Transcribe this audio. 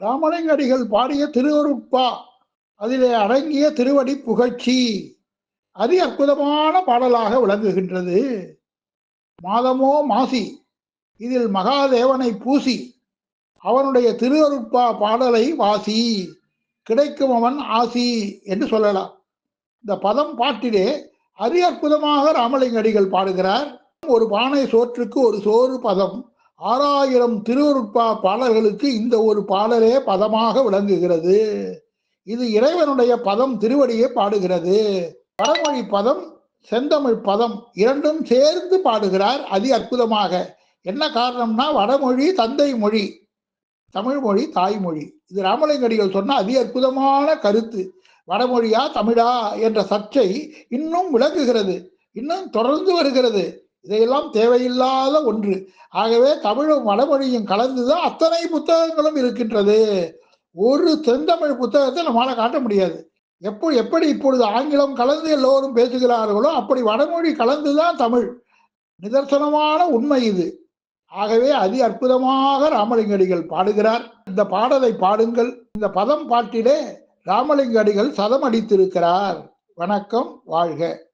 ராமலிங்கடிகள் பாடிய திருவருட்பா அதிலே அடங்கிய திருவடி புகழ்ச்சி அதி அற்புதமான பாடலாக விளங்குகின்றது. மாதமோ மாசி இதில் மகாதேவனை பூசி அவனுடைய திருவருட்பா பாடலை வாசி கிடைக்கும் அவன் ஆசி என்று சொல்லலாம். இந்த பதம் பாட்டிலே அதி அற்புதமாக ராமலிங்கடிகள் பாடுகிறார். ஒரு பானை சோற்றுக்கு ஒரு சோறு பதம். ஆறாயிரம் திருவருட்பா பாடல்களுக்கு இந்த ஒரு பாடலே பதமாக விளங்குகிறது. இது இறைவனுடைய பதம் திருவடியே பாடுகிறது. வடமொழி பதம் செந்தமிழ் பதம் இரண்டும் சேர்ந்து பாடுகிறார் அதி அற்புதமாக. என்ன காரணம்னா வடமொழி தந்தை மொழி தமிழ் மொழி தாய்மொழி இது ராமலிங்கடிகள் சொன்ன அதி அற்புதமான கருத்து. வடமொழியா தமிழா என்ற சர்ச்சை இன்னும் விளங்குகிறது இன்னும் தொடர்ந்து வருகிறது. இதையெல்லாம் தேவையில்லாத ஒன்று. ஆகவே தமிழும் வடமொழியும் கலந்துதான் அத்தனை புத்தகங்களும் இருக்கின்றது. ஒரு செந்தமிழ் புத்தகத்தை நம்மளால காட்ட முடியாது. எப்போ எப்படி இப்பொழுது ஆங்கிலம் கலந்து எல்லோரும் பேசுகிறார்களோ அப்படி வடமொழி கலந்துதான் தமிழ். நிதர்சனமான உண்மை இது. ஆகவே அதி அற்புதமாக ராமலிங்கடிகள் பாடுகிறார். இந்த பாடலை பாடுங்கள். இந்த பதம் பாட்டிலே ராமலிங்கடிகள் சதம் அடித்திருக்கிறார். வணக்கம் வாழ்க.